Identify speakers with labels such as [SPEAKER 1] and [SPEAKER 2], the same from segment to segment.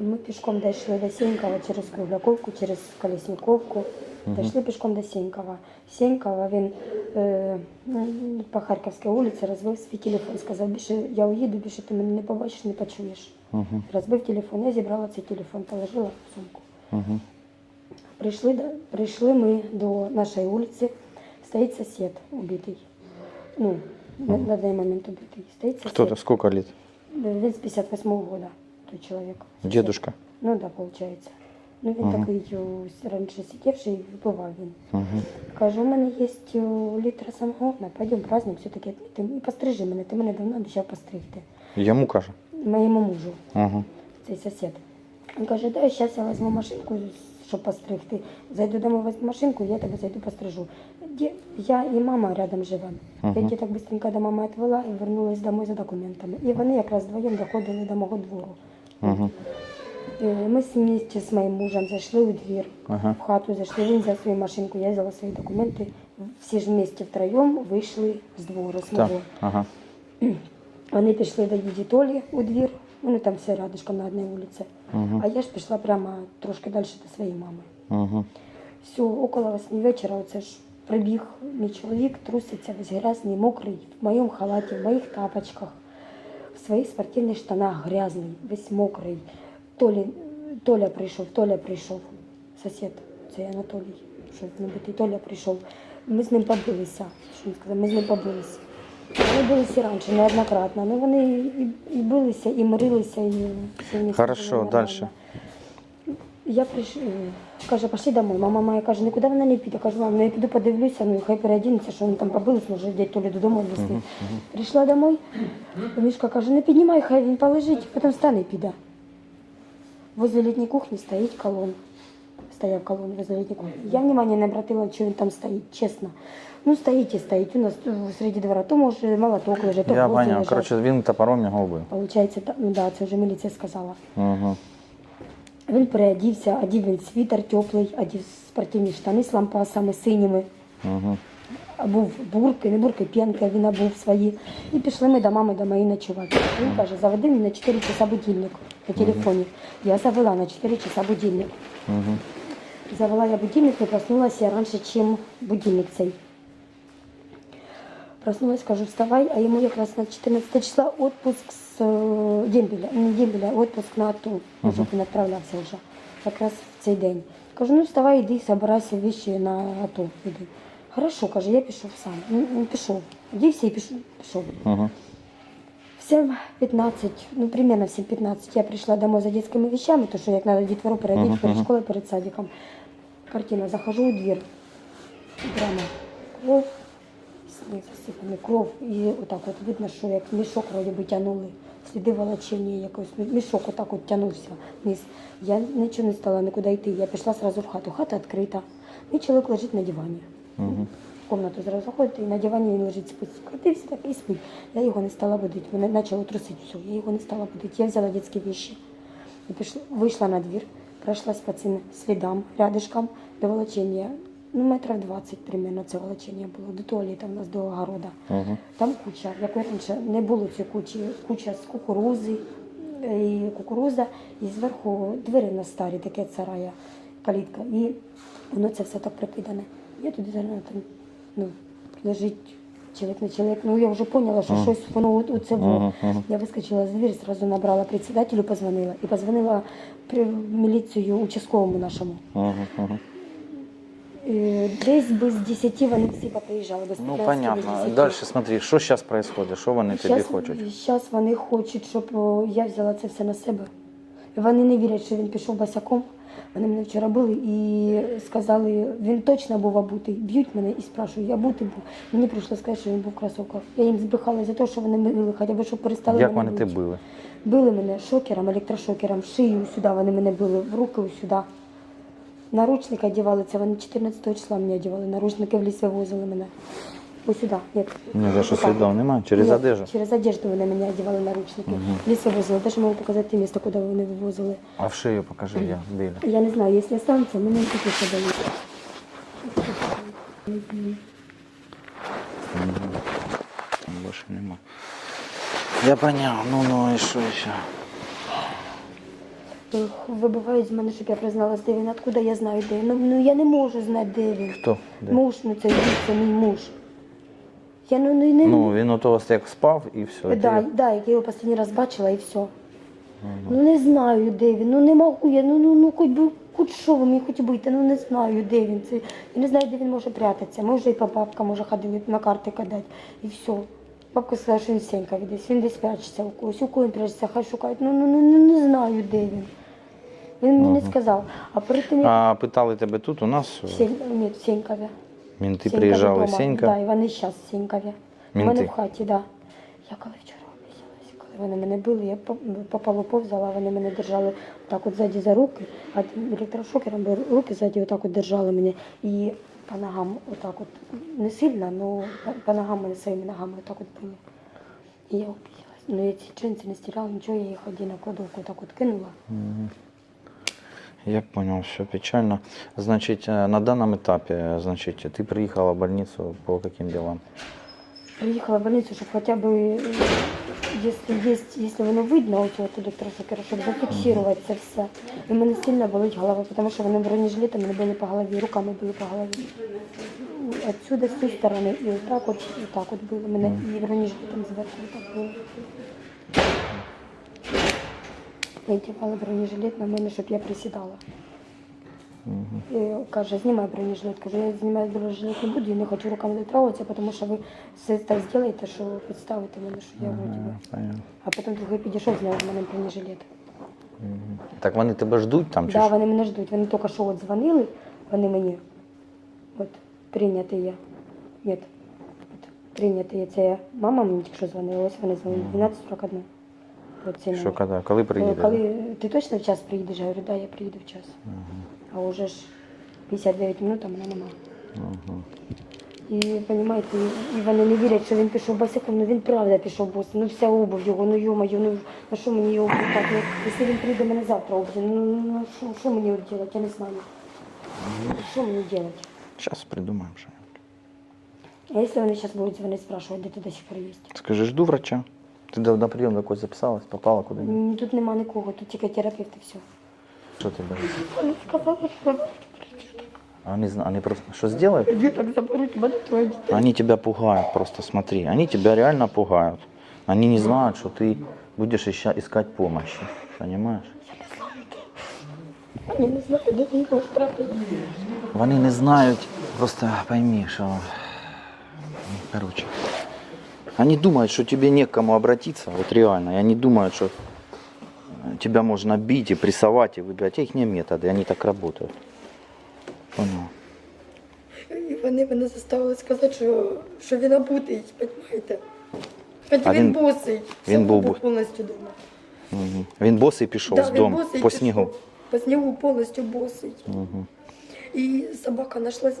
[SPEAKER 1] Ми пішком дійшли до Сенькова через Кругляковку, через Колесниковку. Дійшли пішком до Сенькова. Сенькова він е, по Харківській вулиці розбив свій телефон. Сказав, більше я уїду, більше ти мене не побачиш, не почуєш.
[SPEAKER 2] Угу.
[SPEAKER 1] Розбив телефон, я зібрала цей телефон, положила в сумку.
[SPEAKER 2] Угу.
[SPEAKER 1] Прийшли, прийшли ми до нашої вулиці, стоїть сусід убитий. Ну, на, на даний момент убитий. Стоїть сусід.
[SPEAKER 2] Кто-то сколько лет?
[SPEAKER 1] Він з 58-го года, той чоловік.
[SPEAKER 2] Дедушка.
[SPEAKER 1] Ну да, виходить. Ну він
[SPEAKER 2] Мгм.
[SPEAKER 1] такий о, раніше сидівший, і випивав він.
[SPEAKER 2] Угу.
[SPEAKER 1] Каже, у мене є о, літр самогона, пойдемо праздник, все-таки відмітимо. І пострижи мене, ти мене давно обіцяв постригти.
[SPEAKER 2] Йому каже.
[SPEAKER 1] Моєму мужу,
[SPEAKER 2] Угу.
[SPEAKER 1] цей сусід. Він каже, дай зараз я візьму машинку, щоб постригти. Зайду домой, візьму машинку, я тебе зайду пострижу. Ді- Я і мама рядом живемо. Я
[SPEAKER 2] Мгм.
[SPEAKER 1] її так быстренько до мами відвела і вернулась домой за документами. І вони якраз вдвоєм доходили до мого двору.
[SPEAKER 2] Угу.
[SPEAKER 1] Ми вместе з моїм мужем зайшли у двір,
[SPEAKER 2] Ага.
[SPEAKER 1] в хату зайшли, він взяв свою машинку, я взяла свої документи. Всі ж вместе втроєм вийшли з двору, з мого.
[SPEAKER 2] Ага.
[SPEAKER 1] Вони пішли до діді Толі у двір, вони там все рядышком на одній вулиці.
[SPEAKER 2] Угу.
[SPEAKER 1] А я ж пішла прямо трошки далі до своєї мами.
[SPEAKER 2] Угу.
[SPEAKER 1] Все, около восьми вечора оце ж прибіг мій чоловік, труситься весь грязний, мокрий, в моєму халаті, в моїх тапочках, в своїх спортивних штанах грязний, весь мокрий. Толі, Толя прийшов, Толя прийшов, сусід, цей Анатолій, що не бути, Толя прийшов. Ми з ним побилися. Що він сказав, ми з ним побилися. Вони билися раніше, неоднократно. Ну вони і, і билися, і мирилися, і все в них
[SPEAKER 2] Хорошо,
[SPEAKER 1] було нормально.
[SPEAKER 2] дальше.
[SPEAKER 1] Я прийш... каже, пошли домой. Мама моя каже, нікуди вона не піде. Кажу, мам, ну я піду подивлюся, ну хай переодінеться, що вони там побились, може дядь Толі додому відвезти. Прийшла домой, Мішка каже, не піднімай, хай він полежить, потім встане і піде. Возле літньої кухні стоїть колон. Стояв колон возле літньої кухні. Я внимания не обратила, що він там стоїть, чесно. Ну, стоїть і стоїть. У нас серед двора. То може молоток лежить, то
[SPEAKER 2] Я
[SPEAKER 1] гвозді
[SPEAKER 2] понял.
[SPEAKER 1] лежать.
[SPEAKER 2] Короче, він топором його вбив.
[SPEAKER 1] Получається, та- ну да, це вже міліція сказала.
[SPEAKER 2] Угу.
[SPEAKER 1] Він переодівся, одів він світер теплий, одів спортивні штани з лампасами синіми,
[SPEAKER 2] Угу.
[SPEAKER 1] був бурки, не бурки, п'янки, він обув свої. І пішли ми до мами до моєї ночувати. Він каже, заведи мені на 4 часа будильник на телефоні. Я завела на 4 часа будильник.
[SPEAKER 2] Угу.
[SPEAKER 1] Завела я будильник і проснулася раніше, ніж будильник цей. Проснулась, кажу, вставай, а йому якраз на 14 числа отпуск з е, дембеля, не дембеля, а отпуск на АТО. Може, він відправлявся вже. Якраз в цей день. Кажу, ну вставай, іди, собирайся вещи на АТО. Іди. Хорошо, каже, я пішов сам. Ну, ну, пішов. Одівся і пішов. пішов.
[SPEAKER 2] Угу.
[SPEAKER 1] В 7.15, ну примерно в 7.15 я пришла домой за детскими вещами, то что як надо детвору переодеть
[SPEAKER 2] Мгм,
[SPEAKER 1] перед
[SPEAKER 2] мгм.
[SPEAKER 1] школой, перед садиком. Картина, захожу в дверь, прямо кров, засипаний, кров, і отак от видно, що як мішок вроді би тянули, сліди волочення якось, мішок отак от тянувся вниз. Я нічого не стала нікуди йти, я пішла сразу в хату, хата відкрита, мій чоловік лежить на дивані.
[SPEAKER 2] Угу.
[SPEAKER 1] В комнату зразу заходить, і на дивані він лежить спить. Крутився так і спить. Я його не стала будити. Мене почало трусити все. Я його не стала будити. Я взяла дитячі віші. І пішла, вийшла на двір, пройшлась по цим слідам, рядишком до волочення. Ну, метрів 20 примерно це волочення було. До туалету у нас до огорода.
[SPEAKER 2] Угу.
[SPEAKER 1] Там куча, як раніше не було цієї кучі, куча з кукурузи, і кукуруза, і зверху двері на старі, таке царая, калітка. І воно це все так прикидане. Я туди зараз там ну, лежить чоловік на чоловік. Ну я вже поняла, що щось воно у це було. Я вискочила з двері, зразу набрала председателю, позвонила. І позвонила при міліцію участковому нашому. І десь без 10 вони всі поприїжджали. Без
[SPEAKER 2] Ну,
[SPEAKER 1] 15
[SPEAKER 2] понятно.
[SPEAKER 1] без 10.
[SPEAKER 2] Дальше смотри, що зараз происходит, що вони тобі хочуть.
[SPEAKER 1] Зараз вони хочуть, щоб о, я взяла це все на себе. Вони не вірять, що він пішов босяком. Вони мене вчора били і сказали, він точно був обутий. Б'ють мене і спрашують, я бутий був. Мені прийшло сказати, що він був в кросовках. Я їм збрехала за те, що вони били, хоча б щоб перестали
[SPEAKER 2] Як
[SPEAKER 1] мене
[SPEAKER 2] вони тебе били?
[SPEAKER 1] Били мене шокером, електрошокером, в шию сюди вони мене били, в руки сюди. Наручники одягали, це вони 14 числа мені одягали, наручники в ліс вивозили мене. Ось сюди. Ні,
[SPEAKER 2] за що слідів немає? Через
[SPEAKER 1] Ні,
[SPEAKER 2] одежу?
[SPEAKER 1] Через одежду вони мене одягали наручники. В ліс вивозили. Даже можу показати місце, куди вони вивозили.
[SPEAKER 2] А в шию покажи, я біля.
[SPEAKER 1] Я не знаю, якщо останеться, мене не таке ще дають.
[SPEAKER 2] Там більше нема. Я поняв, ну ну і що ще?
[SPEAKER 1] Ех, Вибивають з мене, щоб я призналась, де він. Откуда я знаю, де він? Ну, ну я не можу знати, де він.
[SPEAKER 2] Хто? Де?
[SPEAKER 1] Муж, ну це, це мій муж. Я ну, не, не,
[SPEAKER 2] Ну, він от у вас як спав і все.
[SPEAKER 1] да, да, як я його останній раз бачила і все. Ну не знаю, де він. Ну не можу я. Ну, ну, ну хоч би хоч що ви мені хоч бити, ну не знаю, де він. Це, я не знаю, де він може прятатися. Може і по бабка може ходити на карти кидати. І все. Бабка сказала, що він сенька десь, він десь прячеться у когось, у кого він прячеться, хай шукають. Ну, ну, ну, ну не знаю, де він. Він мені не сказав. А перед тим, як
[SPEAKER 2] А питали тебе тут у нас?
[SPEAKER 1] в Сень... ні, в Сенькові.
[SPEAKER 2] Мінти
[SPEAKER 1] Сенька
[SPEAKER 2] приїжджали
[SPEAKER 1] вдома.
[SPEAKER 2] Сенька.
[SPEAKER 1] Да, і вони зараз в Сенькові. У
[SPEAKER 2] Мінти?
[SPEAKER 1] мене в хаті, да. Я коли вчора обіцялась, коли вони мене били, я по, по полу повзала, вони мене держали так от ззаді за руки, а електрошокером би руки ззаді отак от держали мене. І по ногам отак от, не сильно, але по ногам мене своїми ногами отак от били. І я обіцялась. Ну я ці джинси не стирала, нічого, я їх один на кладовку так от кинула.
[SPEAKER 2] Я понял, все печально. Значит, э, на данном этапе, значит, ты приехала в больницу по каким делам?
[SPEAKER 1] Приїхала в больницю, щоб хоча б, е, якщо є, якщо воно видно, ось от електрошокера, щоб зафіксувати це все. І в мене сильно болить голова, тому що вони бронежилетами не били по голові, руками били по голові. Отсюда, з цієї сторони, і отак от, і так от били мене, і бронежилетом зверху так було. Надівали бронежилет на мене, щоб я присідала. І каже, знімай бронежилет. Кажу, я знімати бронежилет не буду, я не хочу руками дотрагуватися, тому що ви все так зробите, що підставите мене, що я вроді би.
[SPEAKER 2] Понятно.
[SPEAKER 1] А потім другий підійшов, зняв з мене бронежилет.
[SPEAKER 2] Мгм. Так вони тебе ждуть там чи
[SPEAKER 1] Да,
[SPEAKER 2] що?
[SPEAKER 1] вони мене ждуть. Вони тільки що от дзвонили, вони мені. От прийняти є. Ні. От, прийняти є. Це мама мені тільки що дзвонила, ось вони дзвонили 12.41. От цей
[SPEAKER 2] Що коли? Коли приїде?
[SPEAKER 1] Коли ти точно в час приїдеш? Я говорю, да, я приїду в час. А вже ж 59 минут, а мене немає.
[SPEAKER 2] Ага.
[SPEAKER 1] І розумієте, і вони не вірять, що він пішов босиком, ну він правда пішов босиком, ну вся обув його, ну йомаю, ну на що мені його обувати? Ну, якщо він прийде мене завтра обув, ну, ну, ну що, що мені робити, я не знаю. Що мені робити?
[SPEAKER 2] Сейчас придумаем что
[SPEAKER 1] А якщо вони зараз будуть дзвонити, спрашувати, де ти до сих пор є?
[SPEAKER 2] Скажи, жду врача. Ты до- на прием какой записалась, попала куда-нибудь?
[SPEAKER 1] М, Тут нема нікого, тут тільки терапевт і все.
[SPEAKER 2] Что ты боишься?
[SPEAKER 1] Вони сказали, що
[SPEAKER 2] А Они, зна- они просто что сделают?
[SPEAKER 1] діток заберуть, мене троє дітей.
[SPEAKER 2] Они тебя пугают, просто смотри. Они тебя реально пугают. Они не знают, что ты будешь ища- искать помощи. Понимаешь?
[SPEAKER 1] Я не знаю, де він його втратити.
[SPEAKER 2] Вони не знають, просто пойми, що. ну, Короче. Они думают, что тебе не к кому обратиться, вот реально. И они думают, что э, тебя можно бить и прессовать и выбирать. Их не методы, они так работают. Понял.
[SPEAKER 1] І вони мене заставили сказати, що, що він обутий, розумієте? Хоч
[SPEAKER 2] А
[SPEAKER 1] він,
[SPEAKER 2] він-
[SPEAKER 1] босий.
[SPEAKER 2] він
[SPEAKER 1] Він
[SPEAKER 2] був
[SPEAKER 1] був
[SPEAKER 2] бос-
[SPEAKER 1] повністю дома.
[SPEAKER 2] Угу. Він босий пішов
[SPEAKER 1] Да,
[SPEAKER 2] з
[SPEAKER 1] він
[SPEAKER 2] дому
[SPEAKER 1] босий
[SPEAKER 2] по
[SPEAKER 1] пішов.
[SPEAKER 2] снігу.
[SPEAKER 1] По снігу повністю босий.
[SPEAKER 2] Угу.
[SPEAKER 1] І собака знайшла е,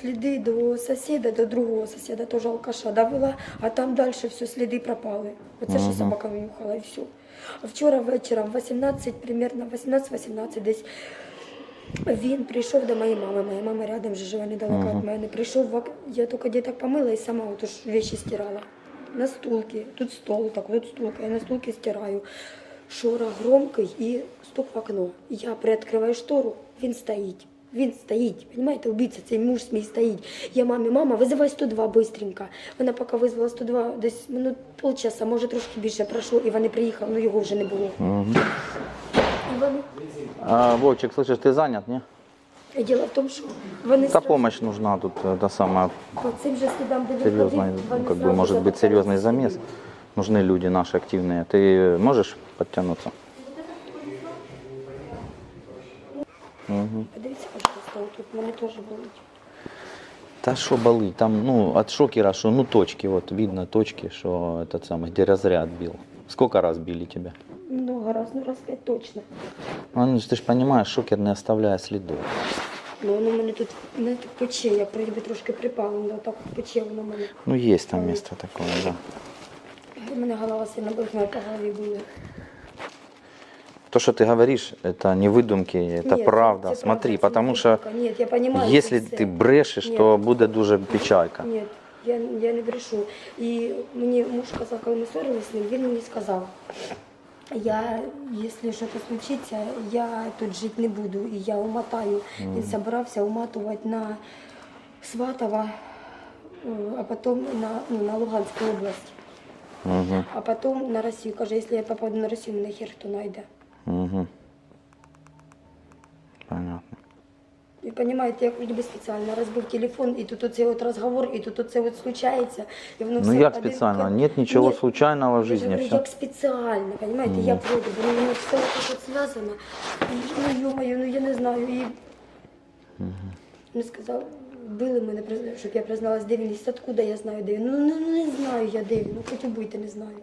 [SPEAKER 1] сліди до сусіда, до другого сусіда, теж алкаша, довела, а там далі все, сліди пропали. Оце що
[SPEAKER 2] Мгм.
[SPEAKER 1] собака винюхала і все. А вчора вечором, 18, примерно 18-18 десь, він прийшов до моєї мами. Моя мама рядом живе недалеко від мене. Прийшов, в ок- я тільки діток помила і сама отож вещи стирала. На стулки, тут стол, так, тут стулка, я на стулке стираю. Шорох громкий і стук в окно. Я приоткриваю штору, він стоїть. Він стоїть, розумієте, убийця, цей муж мій стоїть. Я мамі, мама, визивай 102 бистренько. Вона поки визвала 102, десь минут полчаса, може трошки більше пройшло, і вони приїхали, ну його вже не було.
[SPEAKER 2] Угу.
[SPEAKER 1] І вони...
[SPEAKER 2] А, Вовчик, слышишь, ты занят, не?
[SPEAKER 1] І Діло в тому, що вони
[SPEAKER 2] Та
[SPEAKER 1] сразу
[SPEAKER 2] помощь нужна тут, это самое
[SPEAKER 1] по цим же слідам, де він
[SPEAKER 2] серьезный,
[SPEAKER 1] ходив, вони
[SPEAKER 2] как бы,
[SPEAKER 1] сразу
[SPEAKER 2] может быть,
[SPEAKER 1] запитали.
[SPEAKER 2] серьезный замес. Нужны люди наши активные. Ты можешь подтянуться? Угу.
[SPEAKER 1] Подивіться, пожалуйста, тут мене теж болить.
[SPEAKER 2] Та що болить? Там, ну, от шокера, що, ну, точки, вот, видно точки, що этот самый, где разряд бил. Сколько раз били тебя?
[SPEAKER 1] Много раз, ну раз п'ять точно.
[SPEAKER 2] Ну, ну, ты же понимаешь, шокер не оставляє слідів.
[SPEAKER 1] Ну воно мене тут мене тут пече, я вроді би трошки припала, але так пече воно мене.
[SPEAKER 2] Ну, есть там место такое, да.
[SPEAKER 1] У мене голова сильно болить, мене по голові були.
[SPEAKER 2] То, что ты говоришь, это не выдумки, это
[SPEAKER 1] Ні,
[SPEAKER 2] правда.
[SPEAKER 1] це
[SPEAKER 2] Смотри,
[SPEAKER 1] правда, це
[SPEAKER 2] потому
[SPEAKER 1] не
[SPEAKER 2] что
[SPEAKER 1] шутка. Ні, я понимаю,
[SPEAKER 2] если
[SPEAKER 1] це все.
[SPEAKER 2] ты брешешь,
[SPEAKER 1] Ні.
[SPEAKER 2] то буде дуже печалька.
[SPEAKER 1] Ні, я, я не брешу. І мені муж казав, коли ми ссорились з ним, він мені сказав, Я, если что-то случится, я тут жить не буду, и я умотаю. Він собирався уматувати на Сватова, е, а потом на, ну, на Луганську область,
[SPEAKER 2] Угу.
[SPEAKER 1] а потом на Росію. Каже, якщо я попаду на Росію, мене хер хто знайде.
[SPEAKER 2] Угу. Понятно.
[SPEAKER 1] Ви розумієте, як ніби спеціально розбив телефон, і тут оцей от розговор, і тут оце от случається. І воно
[SPEAKER 2] Ну
[SPEAKER 1] все
[SPEAKER 2] як
[SPEAKER 1] один-
[SPEAKER 2] специально? Нет ничего
[SPEAKER 1] Ні,
[SPEAKER 2] случайного в
[SPEAKER 1] Я
[SPEAKER 2] жизни.
[SPEAKER 1] говорю,
[SPEAKER 2] Все.
[SPEAKER 1] як спеціально, понимаете, я вроде бы, ну, все вот тут зв'язано. І, ну, ё-моё, ну я не знаю. І він сказав, били мене, призна- щоб я призналась, де він, і откуда я знаю, де він. Ну, ну, ну, не знаю я, де він, ну хоч убийте, не знаю.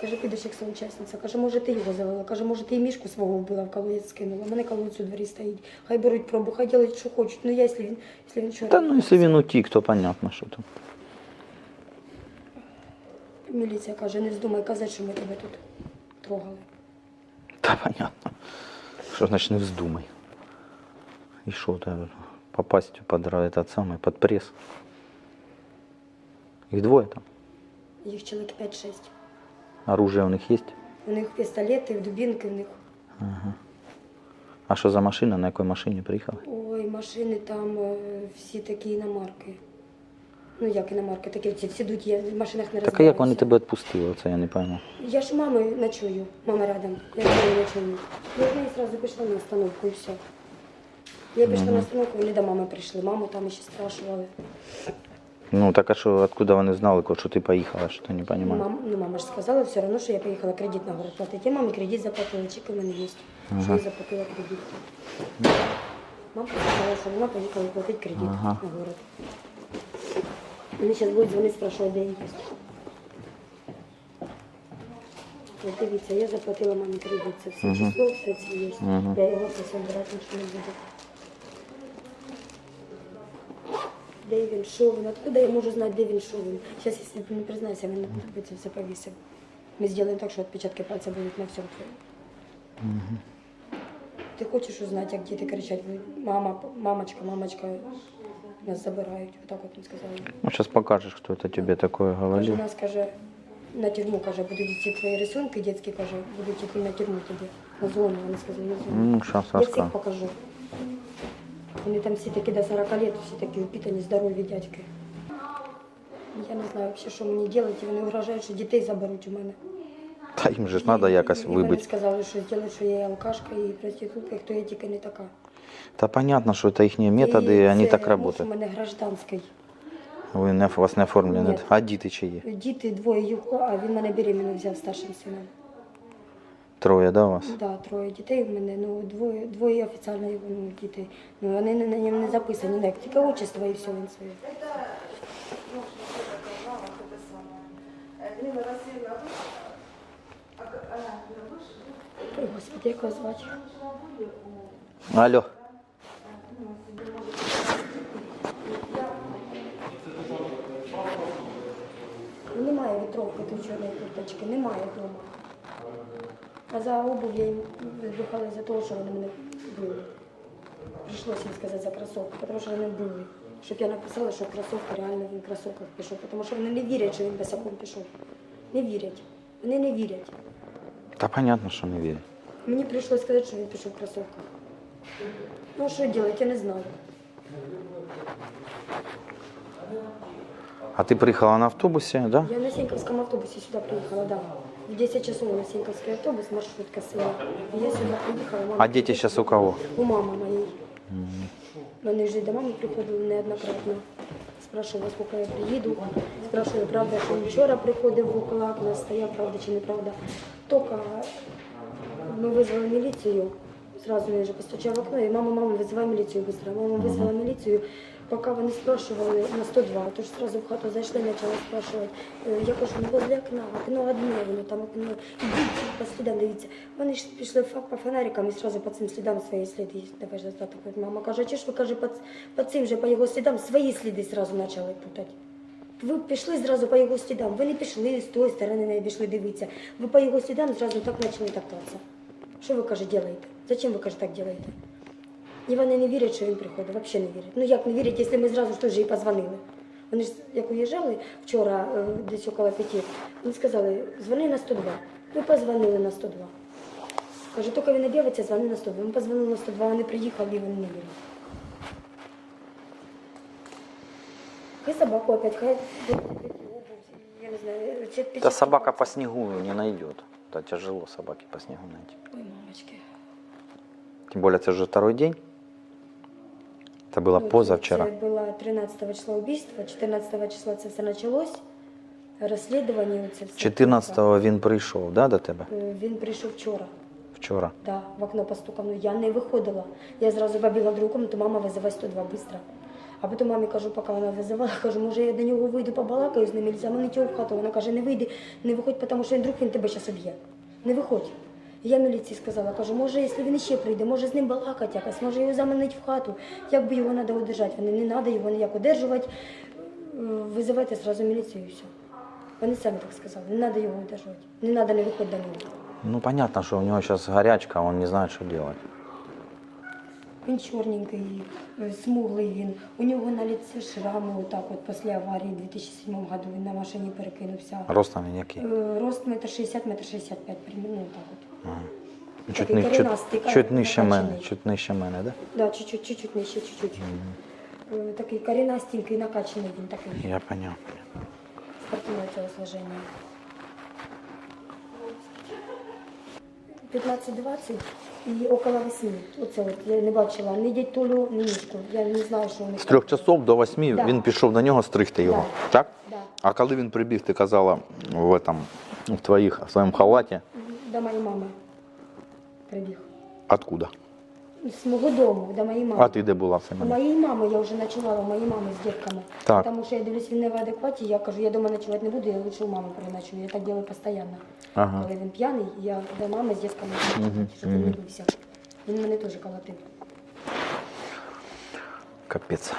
[SPEAKER 1] Каже, підеш як соучасниця. Каже, може ти його завела. Каже, може ти і мішку свого вбила, в колодець скинула. Мене колодець у дворі стоїть. Хай беруть пробу, хай делають, що хочуть. Ну я, якщо він, якщо він вчора.
[SPEAKER 2] Да ну если він утік, то понятно, що там.
[SPEAKER 1] Міліція каже, не вздумай казати, що ми тебе тут трогали.
[SPEAKER 2] Та понятно. Що значить не вздумай. І що тебе попасть ра- этот самый, под пресс. Їх двоє там.
[SPEAKER 1] Їх чоловік 5-6.
[SPEAKER 2] Оружие у них є?
[SPEAKER 1] У них пістолети, дубінки, у них. Ага.
[SPEAKER 2] А що за машина? На якій машині приїхали?
[SPEAKER 1] Ой, машини там е, всі такі іномарки. Ну як іномарки, такі ці всі дуть, я в машинах не
[SPEAKER 2] Так а як вони
[SPEAKER 1] розбираюся.
[SPEAKER 2] тебе відпустили? Це я не пойму.
[SPEAKER 1] Я ж мами ночую, мама рядом, я з нею ночую. Я з нею одразу пішла на остановку і все. Я пішла на остановку, вони до мами прийшли. Маму там ще спрашували.
[SPEAKER 2] Ну так а що, откуда вони знали, що ти поїхала, що ти не розумію?
[SPEAKER 1] Мам, ну, мама ж сказала все одно, що я поїхала кредит на город платити. Я мамі кредит заплатила, чек у мене є. Що я заплатила кредит. Мама сказала, що вона поїхала платити кредит
[SPEAKER 2] Ага.
[SPEAKER 1] на город. Вони зараз будуть дзвонити, спрашувати, де я є. От дивіться, я заплатила мамі кредит, це все число, все це є. Я його все собирати нічого не буду. Де він, що він, откуда я можу знати, де він, що він. Зараз, якщо ти не признайся, він на це все повісив. Ми зробимо так, що відпечатки пальця будуть на всьому. Ти хочеш узнати, як діти кричать, мама, мамочка, мамочка, нас забирають. Отак от він сказав.
[SPEAKER 2] Ну сейчас покажешь, кто это тебе такое
[SPEAKER 1] Каже,
[SPEAKER 2] говорил.
[SPEAKER 1] нас каже, на тюрму, каже, будуть ці твої рисунки дітські, каже, будуть йти на тюрму тобі. На зону, вони сказали, на зону.
[SPEAKER 2] Ну, сейчас
[SPEAKER 1] Я всіх покажу. Вони там всі такі до 40 років, всі такі упитані, здорові дядьки. Я не знаю взагалі, що мені робити. Вони вважають, що дітей заберуть у мене.
[SPEAKER 2] Та їм же ж треба якось
[SPEAKER 1] І вони
[SPEAKER 2] вибити.
[SPEAKER 1] сказали, що зроблять, що я і алкашка і проститутка, і хто я тільки не така.
[SPEAKER 2] Та понятно, що це їхні методи,
[SPEAKER 1] І
[SPEAKER 2] і вони
[SPEAKER 1] це
[SPEAKER 2] так
[SPEAKER 1] муж у
[SPEAKER 2] працюють.
[SPEAKER 1] мене гражданський.
[SPEAKER 2] Ви не, у вас не оформлені.
[SPEAKER 1] Ні.
[SPEAKER 2] А діти чиї?
[SPEAKER 1] Діти двоє його, а він мене беременну взяв старшим сином.
[SPEAKER 2] Троє, да, у вас?
[SPEAKER 1] Да, троє дітей в мене, ну двоє, двоє офіційно ну, дітей. Ну вони на на ньому не записані, як тільки отчество і все він своє. Ой, Господи, як його звати?
[SPEAKER 2] Алло.
[SPEAKER 1] Ну, Немає вітровки до чорної курточки, немає вдома. А за обув я їм відбухала за того, що вони мене били. Прийшлося їм сказати за кросовки, тому що вони били. Щоб я написала, що кросовки реально він в кросовках пішов, тому що вони не вірять, що він босяком пішов. Не вірять. Вони не вірять.
[SPEAKER 2] Та понятно, що не вірю.
[SPEAKER 1] Мені прийшлося сказати, що він пішов в кросовках. Ну що робити, я не знаю.
[SPEAKER 2] А ти приїхала на автобусі, да?
[SPEAKER 1] Я на Сеньковском автобусе сюда приехала, да. В 10 часов на Сеньковский автобус, маршрутка села. И я сюда приехала. Мама
[SPEAKER 2] А діти зараз у кого?
[SPEAKER 1] У мамы моей. Вони вже до мами приходили неоднократно. Спрашивала, сколько я приїду. Спрашивала, правда, що він вчора приходив в околак, нас стояв, правда чи неправда. Тільки ми визвали міліцію. Сразу він вже постучав в окно, і мама, мама, визивай міліцію швидко. Мама визвала міліцію, поки вони спрашивали на 102, тож сразу в хату зайшли, почали спрашивати. Е, Я кажу, ну возле окна, окно одне, воно там окно. Ідіть по слідам, дивіться. Вони ж пішли по фонарикам і сразу по цим слідам свої сліди. Давай ж остаток. Мама каже, чи ж ви каже, по, по цим же, по його слідам свої сліди сразу почали путати. Ви пішли зразу по його слідам. Ви не пішли з тої сторони, не пішли дивитися. Ви по його слідам зразу так почали топтатися. Що ви каже, робите? Зачем ви каже, так робите? І вони не вірять, що він приходить, взагалі не вірять. Ну як не вірять, якщо ми зразу ж теж і позвонили. Вони ж як уїжджали вчора, е, десь около п'яти, вони сказали, дзвони на 102. Ми позвонили на 102. Кажу, тільки він об'явиться, дзвони на 102. Ми позвонили на 102, вони приїхали і вони не вірять. Хай собаку опять, хай я не знаю, чи
[SPEAKER 2] Да
[SPEAKER 1] печатки
[SPEAKER 2] собака по снегу не найдет. Да тяжело собаке по снегу найти.
[SPEAKER 1] Ой, мамочки.
[SPEAKER 2] Тем более это уже второй день. Это было
[SPEAKER 1] Ну,
[SPEAKER 2] позавчера.
[SPEAKER 1] Це було 13 числа убийства, 14 числа це все почалось. Розслідування це все.
[SPEAKER 2] 14-го він прийшов, да, до тебе?
[SPEAKER 1] Е, Він прийшов вчора.
[SPEAKER 2] Вчора.
[SPEAKER 1] Да, в окно постукав. Ну я не виходила. Я зразу побігла другу комнату, мама визивай 102 швидко. А потім мамі кажу, поки вона визивала, кажу, може я до нього вийду, побалакаю з ним, і заманить його в хату. Вона каже, не вийди, не виходь, тому що він друг він тебе зараз уб'є. Не виходь. Я міліції сказала, кажу, може, якщо він ще прийде, може з ним балакати якось, може його заманить в хату, як би його треба одержати. Вони не треба його ніяк одержувати, визивайте зразу міліцію і все. Вони самі так сказали, не треба його одержувати, не треба не виходити до нього.
[SPEAKER 2] Ну, понятно, что у него сейчас горячка, он не знает, что делать.
[SPEAKER 1] Він чорненький, е, смуглий він. У нього на лиці шрами, отак от після аварії у 2007 году він на машині перекинувся.
[SPEAKER 2] Ростом він який?
[SPEAKER 1] Е, Рост метр 60, метр 65, примерно так от.
[SPEAKER 2] Ага.
[SPEAKER 1] Такий
[SPEAKER 2] Чуть, ни, чуть,
[SPEAKER 1] коренастий,
[SPEAKER 2] чуть нижче мене,
[SPEAKER 1] накачаний.
[SPEAKER 2] чуть нижче мене, да?
[SPEAKER 1] Да, чуть-чуть, чуть-чуть нижче, чуть-чуть. Е, Такий коренастенький, накачаний він такий,
[SPEAKER 2] Я понял.
[SPEAKER 1] спортивного телосложения. 15-20 і около 8. Оце от я не бачила ні дядь Толю, ні Мішку. Я не знаю, що вони
[SPEAKER 2] З трьох часов до восьми
[SPEAKER 1] Да.
[SPEAKER 2] він пішов до нього стригти його. Так?
[SPEAKER 1] Да.
[SPEAKER 2] А коли він прибіг, ти казала в этом, в твоїх, в своєму халаті,
[SPEAKER 1] До моєї мами прибіг.
[SPEAKER 2] откуда?
[SPEAKER 1] З мого дому, до моєї мами.
[SPEAKER 2] А ти де була
[SPEAKER 1] У
[SPEAKER 2] момент?
[SPEAKER 1] моєї мами я вже ночувала, у моєї мами з дітками.
[SPEAKER 2] Так.
[SPEAKER 1] Тому що я дивлюсь, він не в адекваті, я кажу, я дома ночувати не буду, я лучше у мами переночую. Я так роблю постійно.
[SPEAKER 2] Ага.
[SPEAKER 1] Коли він п'яний, я до мами з дітками, щоб він не бився. Він мене теж колотив.
[SPEAKER 2] Капець.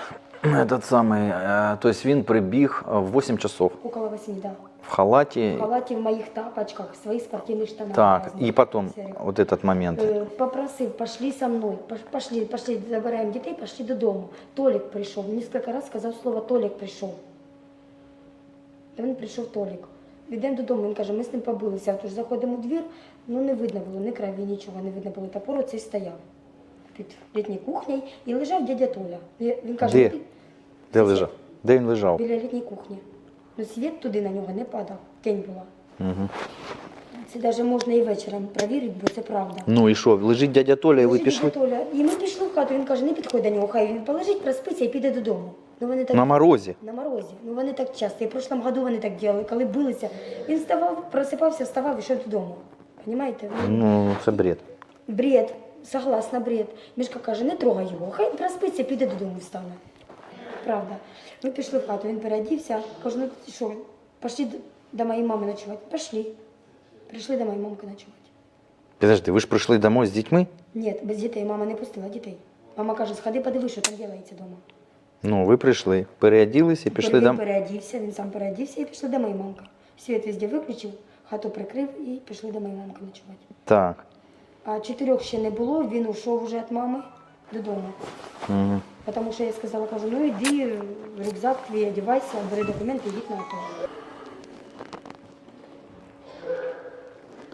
[SPEAKER 2] Этот самий, е, то есть він прибіг в 8 часов
[SPEAKER 1] Около восьми, да.
[SPEAKER 2] В халаті.
[SPEAKER 1] В халаті в моїх тапочках, в своїх спортивних штанах.
[SPEAKER 2] Так, і потім
[SPEAKER 1] Серих.
[SPEAKER 2] вот этот момент.
[SPEAKER 1] Е, Попросив, пошли со пош- пошли, пошли, забираємо дітей, пошли додому. Толік прийшов. Несколько раз сказав слово Толік прийшов. Та він прийшов Толік. Йдемо додому, він каже, ми з ним побилися. Тож заходимо в двір, ну не видно було, ні крові, нічого не видно було. Топор оцей стояв під літньою кухнею і лежав дядя Толя. Він каже,
[SPEAKER 2] Де?
[SPEAKER 1] «Ну, ти-
[SPEAKER 2] Де лежав? Де він лежав?
[SPEAKER 1] біля літньої кухні. Ну світ туди на нього не падав, тінь була.
[SPEAKER 2] Угу.
[SPEAKER 1] Це навіть можна і вечором перевірити, бо це правда.
[SPEAKER 2] Ну і що, лежить дядя Толя, і ви
[SPEAKER 1] Лежить
[SPEAKER 2] пішли?
[SPEAKER 1] дядя Толя. І ми пішли в хату, він каже, не підходь до нього, хай він полежить, проспиться і піде додому. Ну вони так
[SPEAKER 2] На морозі.
[SPEAKER 1] на морозі. Ну вони так часто. І в прошлом году вони так робили, коли билися. Він вставав, просипався, вставав і йшов додому. Понимаєте?
[SPEAKER 2] Ну, це бред.
[SPEAKER 1] Бред, согласна, бред. Мішка каже, не трогай його, хай проспиться, піде додому встане. Правда. Ми пішли в хату, він переодівся. Кажу, ну ти що, пішли до- моєї мами ночувати. Пішли. Прийшли до моєї мамки ночувати.
[SPEAKER 2] Подожди, ви ж прийшли домой з дітьми?
[SPEAKER 1] Ні, без дітей. Мама не пустила дітей. Мама каже, сходи, подивись, що там робиться вдома.
[SPEAKER 2] Ну, ви прийшли, переоділись і пішли
[SPEAKER 1] він
[SPEAKER 2] домой.
[SPEAKER 1] переодівся, він сам переодівся і пішли до моєї мамки. Світ везде виключив, хату прикрив і пішли до моєї мамки ночувати.
[SPEAKER 2] Так.
[SPEAKER 1] А чотирьох ще не було, він ушов вже від мами додому.
[SPEAKER 2] Угу.
[SPEAKER 1] Тому що я сказала, кажу, ну йди, рюкзак твій, одягайся, бери документи, йдіть на АТО.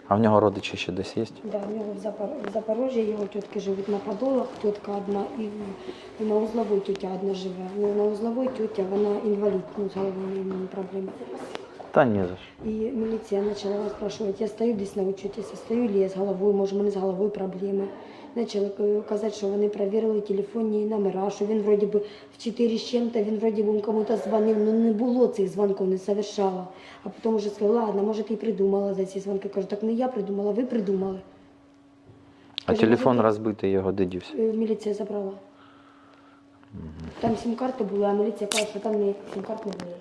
[SPEAKER 2] А в нього родичі ще десь є?
[SPEAKER 1] Да, у нього в, Запор... в Запорожжі його тітки живуть на Подолах, тітка одна, і і на узловій тітя одна живе. Ну, на узловій тітя, вона інвалід, ну, з головою проблеми.
[SPEAKER 2] Та ні за що.
[SPEAKER 1] І міліція почала розпрашувати. Я стою десь на учетіся, стою лі з головою, може, в мене з головою проблеми. Почали казати, що вони перевірили телефонні номера, що він вроді би в 4 з чим-то, він вроді би кому-то дзвонив, ну не було цих дзвонків, не совершала. А потім вже сказала, ладно, може ти і придумала за ці дзвонки. Кажу, так не я придумала, ви придумали.
[SPEAKER 2] А
[SPEAKER 1] Кажу,
[SPEAKER 2] телефон
[SPEAKER 1] може, ти-
[SPEAKER 2] розбитий його де дівся?
[SPEAKER 1] Е, Міліція забрала. Там сім-карти були, а міліція каже, що там ніяких сім-карт не було.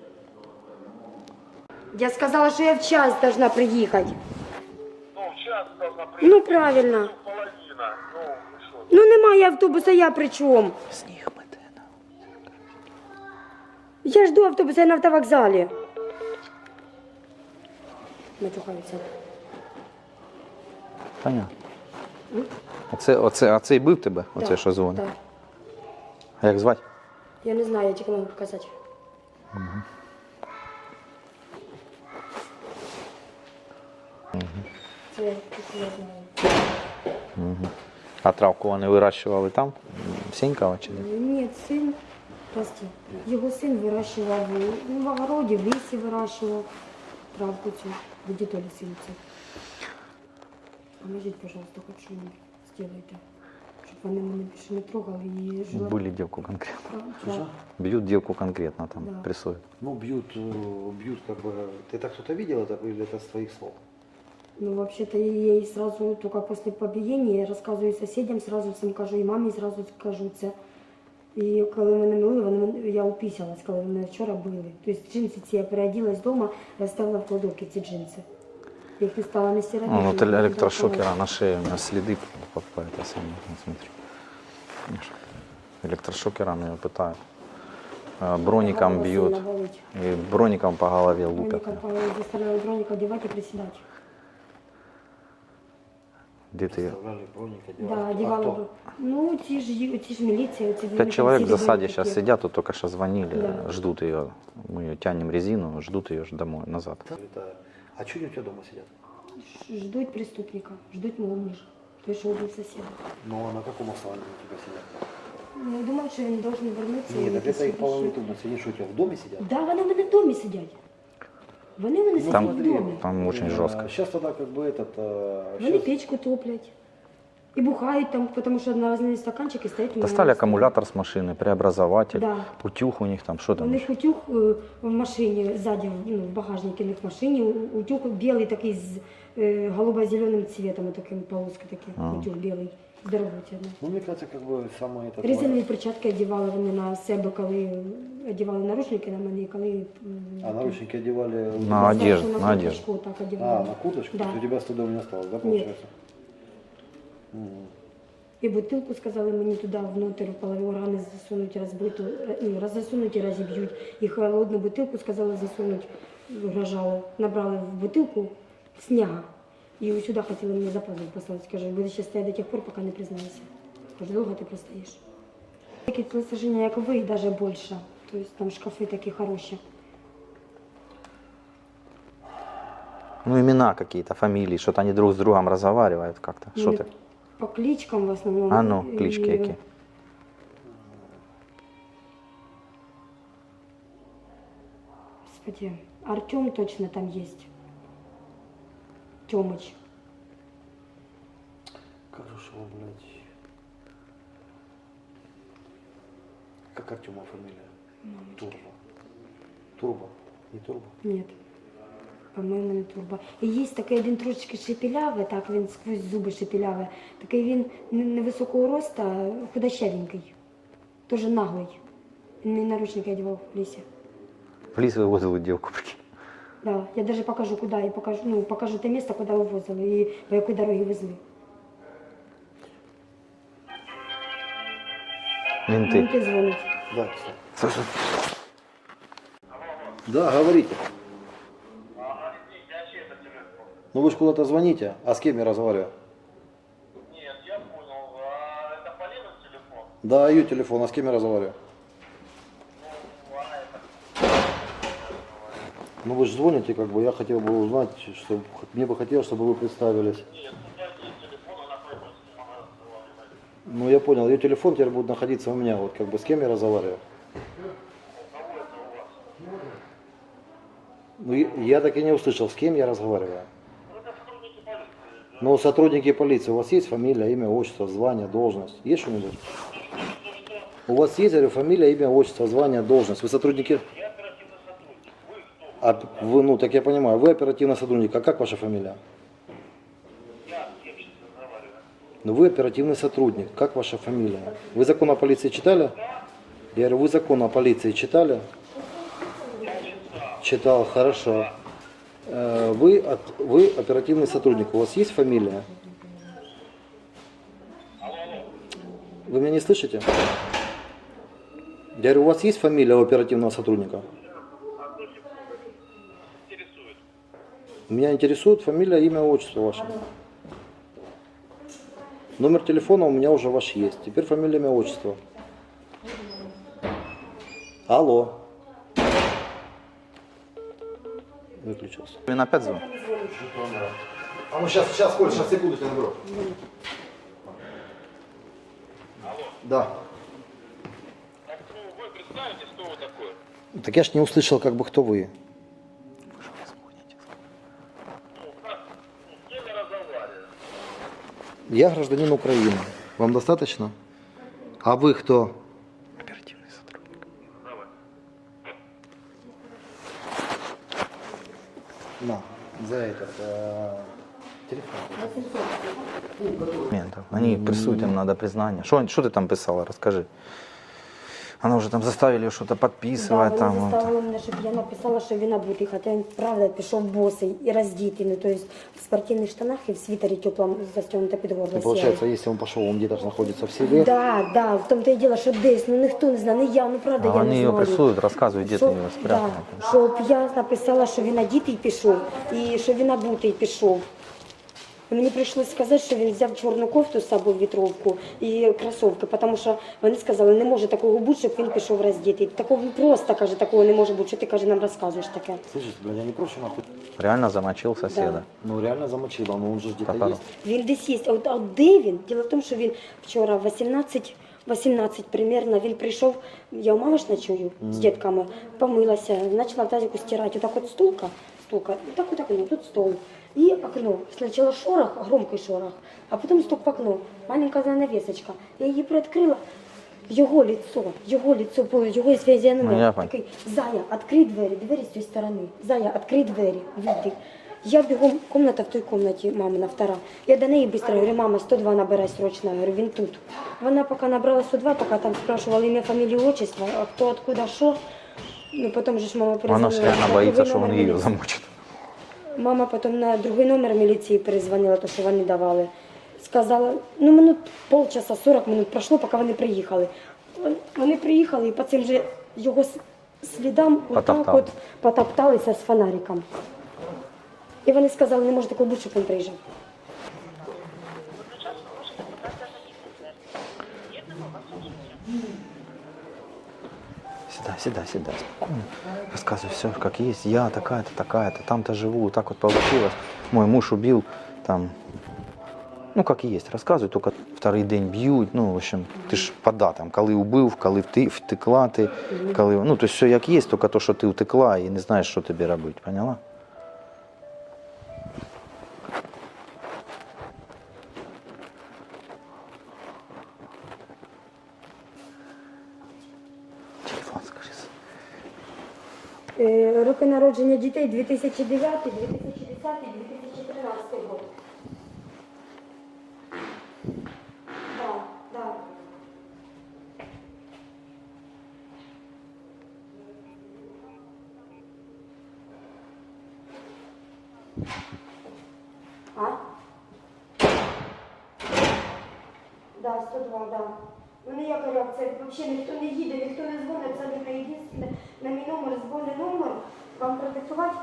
[SPEAKER 1] Я сказала, що я в час должна приїхати.
[SPEAKER 3] Ну, в час должна приехать.
[SPEAKER 1] Ну правильно.
[SPEAKER 3] Половина. Ну,
[SPEAKER 1] немає автобуса, я при чому?
[SPEAKER 2] Сніг мете.
[SPEAKER 1] Я жду автобуса я на автовокзалі. Матюхаються.
[SPEAKER 2] Понятно. Оце, оце, а цей бив тебе? Оце
[SPEAKER 1] Так,
[SPEAKER 2] що дзвонить?
[SPEAKER 1] так.
[SPEAKER 2] А як звати?
[SPEAKER 1] Я не знаю, я тільки можу показати. Це я знаю.
[SPEAKER 2] Угу. А травку вони вирощували там? В Сіньково чи де?
[SPEAKER 1] Ні, син, прости, його син вирощував ну, в огороді, в лісі вирощував травку цю, до дітолі синці. Поможіть, пожалуйста, хоч що-нибудь зробите, щоб вони мене більше не трогали і жила.
[SPEAKER 2] Були дівку конкретно.
[SPEAKER 1] Да.
[SPEAKER 2] Б'ють дівку конкретно там,
[SPEAKER 1] Да.
[SPEAKER 2] пресують.
[SPEAKER 4] Ну, бьют, э, бьют как бы... Ты так что-то видел это или это с твоих слов?
[SPEAKER 1] Ну, вообще-то я ей сразу, только после побиения, я рассказываю соседям, сразу всім кажу, і мамі зразу кажу це. І коли мене мили, вони, мене- я упісялась, коли мене вчора били. Тобто джинси ці я переоділась вдома, я ставила в кладовки ці джинси. Я їх не стала не стирати.
[SPEAKER 2] Ну, вот
[SPEAKER 1] не
[SPEAKER 2] электрошокера на шее, у меня следы по, по это самое, вот смотри. Электрошокером ее пытают. А, Броником
[SPEAKER 1] Голова
[SPEAKER 2] бьют.
[SPEAKER 1] сильно болить.
[SPEAKER 2] И броником по голове лупят.
[SPEAKER 1] Броником по- заставляю броник одевать и приседать.
[SPEAKER 2] Где ты?
[SPEAKER 4] Заставляли броника
[SPEAKER 1] Да,
[SPEAKER 4] делать. А
[SPEAKER 1] одевала
[SPEAKER 4] кто?
[SPEAKER 1] бы. Ну, ті ж, ї- ті ж міліція, ці
[SPEAKER 2] Пять человек в засаде
[SPEAKER 1] такі.
[SPEAKER 2] сейчас сидят, тут только что звонили,
[SPEAKER 1] Да.
[SPEAKER 2] ждут ее. Мы ее тянем резину, ждут ее домой, назад.
[SPEAKER 4] Это- А что они у тебя дома сидят?
[SPEAKER 1] Ш- Ждуть преступника, ждуть мого мужа. Той, що убив сусіда.
[SPEAKER 4] Ну, а на каком основании у тебя сидят?
[SPEAKER 1] Ну, Я думав, що він должен вернутися. і
[SPEAKER 4] Нет, так
[SPEAKER 1] якийсь
[SPEAKER 4] это их половые
[SPEAKER 1] вирішити.
[SPEAKER 4] трудности. Они что, у тебя в доме сидят?
[SPEAKER 1] Да, вони в мене в домі сидять. Вони в мене сидять
[SPEAKER 2] Там-
[SPEAKER 1] в домі.
[SPEAKER 2] Там очень жестко.
[SPEAKER 4] Сейчас тогда как бы этот... э,
[SPEAKER 1] Вони
[SPEAKER 4] щас-
[SPEAKER 1] печку топлять. І бухають там, тому що одноразові стаканчики стоять. у мене
[SPEAKER 2] Достали
[SPEAKER 1] на столі.
[SPEAKER 2] аккумулятор с машины, преобразователь,
[SPEAKER 1] Да.
[SPEAKER 2] утюг у них там, что
[SPEAKER 1] У
[SPEAKER 2] там
[SPEAKER 1] них
[SPEAKER 2] еще?
[SPEAKER 1] утюг е, в машині, ззаді, ну, в багажнику у них в машині. У- Утюг білий такий з е, голубо-зеленим цветом, таким полоски такі.
[SPEAKER 2] Ага.
[SPEAKER 1] Утюг білий, здоровий. тягне.
[SPEAKER 4] Ну, мне кажется, как бы самое это...
[SPEAKER 1] Різані перчатки одягали вони на себе, коли одягали наручники на мене, і коли... м,
[SPEAKER 4] А наручники одевали...
[SPEAKER 2] На
[SPEAKER 1] на
[SPEAKER 2] одежду, на
[SPEAKER 1] курточку Так одягали.
[SPEAKER 4] А, на курточку?
[SPEAKER 1] Да.
[SPEAKER 4] То есть у тебя с не осталось, да, получается? Мгм.
[SPEAKER 1] І бутилку сказали мені туди внутрь в полові органи засунуть розбиту, ну, розсунуть і розіб'ють. І холодну бутилку сказали засунуть, вражали. Набрали в бутилку сняга. І ось сюди хотіли мені запазу поставити. Скажу, будеш ще стояти до тих пор, поки не признаєшся. Кажу, довго ти простоїш. Такі телосложення, як ви, і навіть більше. Тобто там шкафи такі хороші.
[SPEAKER 2] Ну, имена какие-то, фамилии, что-то они друг с другом разговаривают как-то. Что ты?
[SPEAKER 1] По кличкам в основному.
[SPEAKER 2] А ну, клички які?
[SPEAKER 1] Господи, Артем точно там есть. Тёмыч.
[SPEAKER 4] Как же ж его, блядь... Как Артема фамилия? Турбо. Турбо? Не Турбо?
[SPEAKER 1] Нет. По-моєму, не турбо. І є такий один трошечки шепілявий, так він сквозь зуби шепілявий. Такий він не- невисокого росту, худощавенький. Тоже наглий. Він мені наручники одягав в лісі.
[SPEAKER 2] В лес вывозил девку, прикинь.
[SPEAKER 1] Да. Я даже покажу, куда, і покажу, ну, покажу те місце, куди вивозили, і по якій дорогі везли.
[SPEAKER 2] Менты.
[SPEAKER 1] Він ти дзвонить.
[SPEAKER 4] Да, кстати.
[SPEAKER 2] Слушай,
[SPEAKER 4] Да, говорите.
[SPEAKER 3] Ага, извините, а чей это телефон?
[SPEAKER 4] Ну вы же куда-то звоните, а с кем я разговариваю?
[SPEAKER 3] Нет, я понял. А это Полина телефон?
[SPEAKER 4] Да, ее телефон, а с кем я разговариваю?
[SPEAKER 3] Ну
[SPEAKER 4] вы же звоните, как бы, я хотел бы узнать, что мне бы хотелось, чтобы вы представились. Ну я понял, ее телефон теперь будет находиться у меня, вот как бы с кем я разговариваю. Ну я, так и не услышал, с кем я разговариваю.
[SPEAKER 3] Ну.
[SPEAKER 4] Но сотрудники полиции, у вас есть фамилия, имя, отчество, звание, должность? Есть что-нибудь? У вас есть, говорю, фамилия, имя, отчество, звание, должность? Вы сотрудники?
[SPEAKER 3] Я оперативный сотрудник. Вы кто?
[SPEAKER 4] А вы, ну так я понимаю, вы оперативный сотрудник, а как ваша фамилия?
[SPEAKER 3] Разговариваю?
[SPEAKER 4] Ну вы оперативный сотрудник, как ваша фамилия? Вы закон о полиции читали? Я говорю, вы закон о полиции читали? Читал, хорошо. Э, Вы, вы оперативный сотрудник, у вас есть фамилия? Вы меня не слышите? Я говорю, у вас есть фамилия у оперативного сотрудника? Меня интересует фамилия, имя, отчество ваше. Номер телефона у меня уже ваш есть. Теперь фамилия, имя, отчество. Алло. Выключился.
[SPEAKER 2] Блин, опять звонит?
[SPEAKER 4] А ну сейчас, сейчас, Коль, сейчас секунду тебя наберу. Да.
[SPEAKER 3] Так, ну, вы представите, кто вы такой?
[SPEAKER 4] Так я ж не услышал, как бы кто вы.
[SPEAKER 3] Ну, как, ну, с кем я разговариваю?
[SPEAKER 4] Я гражданин Украины. Вам достаточно? А вы кто?
[SPEAKER 2] Оперативный сотрудник.
[SPEAKER 4] На, за этот э, телефон.
[SPEAKER 2] Документов. Они прессуют, им надо признание. Что, что ты там писала, расскажи. Она уже там заставили что-то подписывать.
[SPEAKER 1] Да,
[SPEAKER 2] там,
[SPEAKER 1] вони
[SPEAKER 2] вот.
[SPEAKER 1] заставили мене, щоб я написала, що він набутий, хоча він правда пішов босий і роздітий, ну, тобто в спортивних штанах і в світері теплому застегнуто під горло.
[SPEAKER 4] Ну, получается, если он пошел, он где-то же находится в селе.
[SPEAKER 1] Да, да, в тому то і діло, що десь, ну ніхто не знає, не я, ну правда,
[SPEAKER 2] А
[SPEAKER 1] я не
[SPEAKER 2] її
[SPEAKER 1] знаю.
[SPEAKER 2] пресують, розказують, де ти
[SPEAKER 1] Що-
[SPEAKER 2] його спрятала.
[SPEAKER 1] Да, щоб я написала, що він одітий пішов, і що він набутий пішов. Мені прийшлося сказати, що він взяв чорну кофту з собою вітровку і кросовки, тому що вони сказали, не може такого бути, щоб він пішов роздітий. Такого просто каже, такого не може бути, що ти каже, нам розказуєш таке.
[SPEAKER 4] Слышите, блядь, я не проще нахуй.
[SPEAKER 2] Реально замочив сусіда.
[SPEAKER 1] Да.
[SPEAKER 4] Ну реально замочила, но он же где-то
[SPEAKER 2] Попало.
[SPEAKER 4] есть.
[SPEAKER 1] Він десь є. А от, а от де він? Діло в тому, що він вчора 18, 18 примерно, він прийшов, я у мами ж ночую з дітками, помилася, почала в тазику стирати. Отак от стулка, стулка, і так отак, ну, тут стол. І окно. Спочатку шорох, громкий шорох, а потім стук в окно. Маленька занавесочка. Я її приоткрила. Його лицо, його лицо, було, його фізіономія.
[SPEAKER 2] Ну, я понял.
[SPEAKER 1] Такий, Зая, відкрий двері, двері з цієї сторони. Зая, відкрий двері, вийди. Я бігом, комната в той комнаті, мамина втора. Я до неї швидко говорю, мама, 102 набирай срочно. Я говорю, він тут. Вона поки набрала 102, поки там спрашивала ім'я, фамілію, отчество, а хто, откуда, що. Ну, потім же ж мама
[SPEAKER 2] Вона ж реально
[SPEAKER 1] на
[SPEAKER 2] боїться,
[SPEAKER 1] другий
[SPEAKER 2] що
[SPEAKER 1] номер
[SPEAKER 2] її
[SPEAKER 1] міліції.
[SPEAKER 2] замочить.
[SPEAKER 1] Мама потім на другий номер міліції перезвонила, то що вони давали. Сказала, ну минут полчаса, 40 минут пройшло, поки вони приїхали. Вон- Вони приїхали і по цим же його с- слідам отак
[SPEAKER 2] Потоптали.
[SPEAKER 1] от потопталися з фонариком. І вони сказали, не може такого бути, щоб він приїжджав.
[SPEAKER 2] Сідай, сідай, сюда. Спокойно. Розказуй все, як є. Я такая-то, такая-то, там-то живу, так вот получилось. Мой муж убил, там, ну, как есть, рассказывай, только второй день б'ють, ну, в общем, ти ж пода там, коли убив, коли вти, втекла ти, коли, ну, то есть все як є, тільки то, що ти втекла і не знаєш, що тобі робити, поняла? Телефон скажи.
[SPEAKER 1] Е, Роки народження дітей 2009, 2010, 2013 рік. Да, да. А? Да, 102, да. Ну ніяка реакція, взагалі ніхто не їде, ніхто не дзвонить, це не єдине. На мій номер дзвонить номер, вам продиктувати?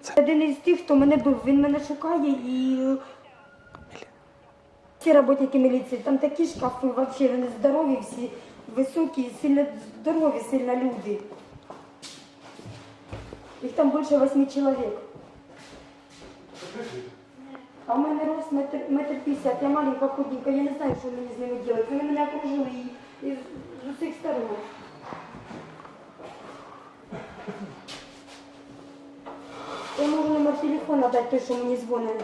[SPEAKER 2] Це-
[SPEAKER 1] Один із тих, хто мене бив, він мене шукає і всі роботники міліції, там такі шкафи, взагалі, вони здорові всі, високі, сильно здорові, сильно люди. Їх там більше восьми чоловік. А в мене рост метр, метр п'ятдесят, я маленька, худенька, я не знаю, що мені з ними робити. Вони мене окружили і, і з, з усіх сторон. Я можу номер телефона дати той, що мені дзвонить.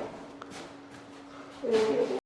[SPEAKER 1] Е,